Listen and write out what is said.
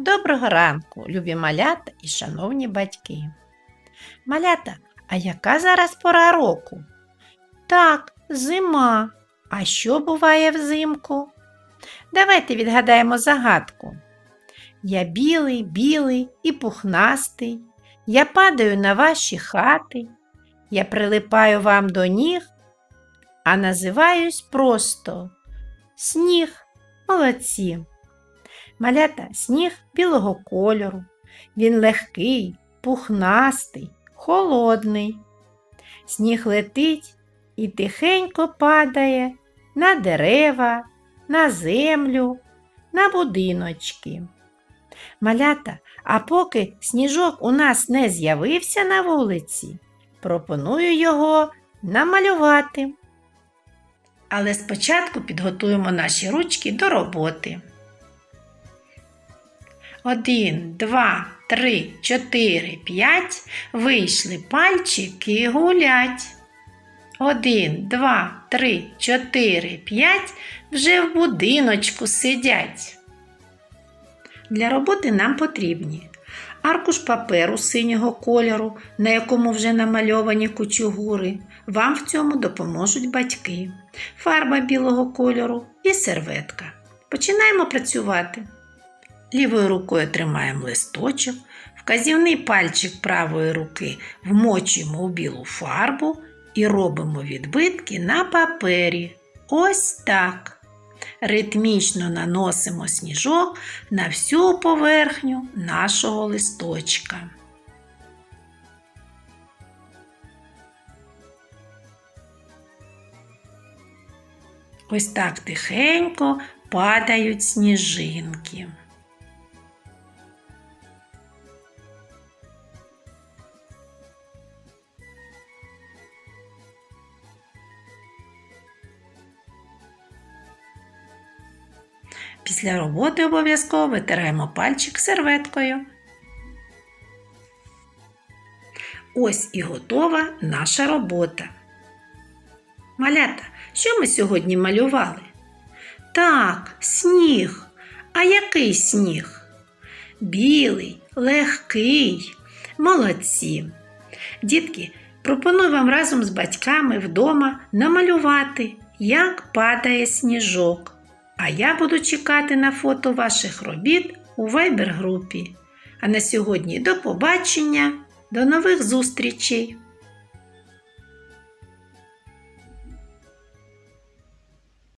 Доброго ранку, любі малята і шановні батьки. Малята, а яка зараз пора року? Так, зима. А що буває взимку? Давайте відгадаємо загадку. Я білий, білий і пухнастий. Я падаю на ваші хати. Я прилипаю вам до ніг, а називаюсь просто сніг. Молодці. Малята сніг білого кольору. Він легкий, пухнастий, холодний. Сніг летить і тихенько падає на дерева, на землю, на будиночки. Малята, а поки сніжок у нас не з'явився на вулиці, пропоную його намалювати. Але спочатку підготуємо наші ручки до роботи. Один, два, три, чотири, п'ять. Вийшли пальчики гулять. Один, два, три, чотири, п'ять. Вже в будиночку сидять. Для роботи нам потрібні аркуш паперу синього кольору, на якому вже намальовані кучугури. Вам в цьому допоможуть батьки, фарба білого кольору і серветка. Починаємо працювати. Лівою рукою тримаємо листочок, вказівний пальчик правої руки вмочуємо у білу фарбу і робимо відбитки на папері. Ось так. Ритмічно наносимо сніжок на всю поверхню нашого листочка. Ось так тихенько падають сніжинки. Після роботи обов'язково витираємо пальчик серветкою. Ось і готова наша робота. Малята, що ми сьогодні малювали? Так, сніг. А який сніг? Білий, легкий. Молодці. Дітки, пропоную вам разом з батьками вдома намалювати, як падає сніжок. А я буду чекати на фото ваших робіт у Viber групі. А на сьогодні до побачення, до нових зустрічей!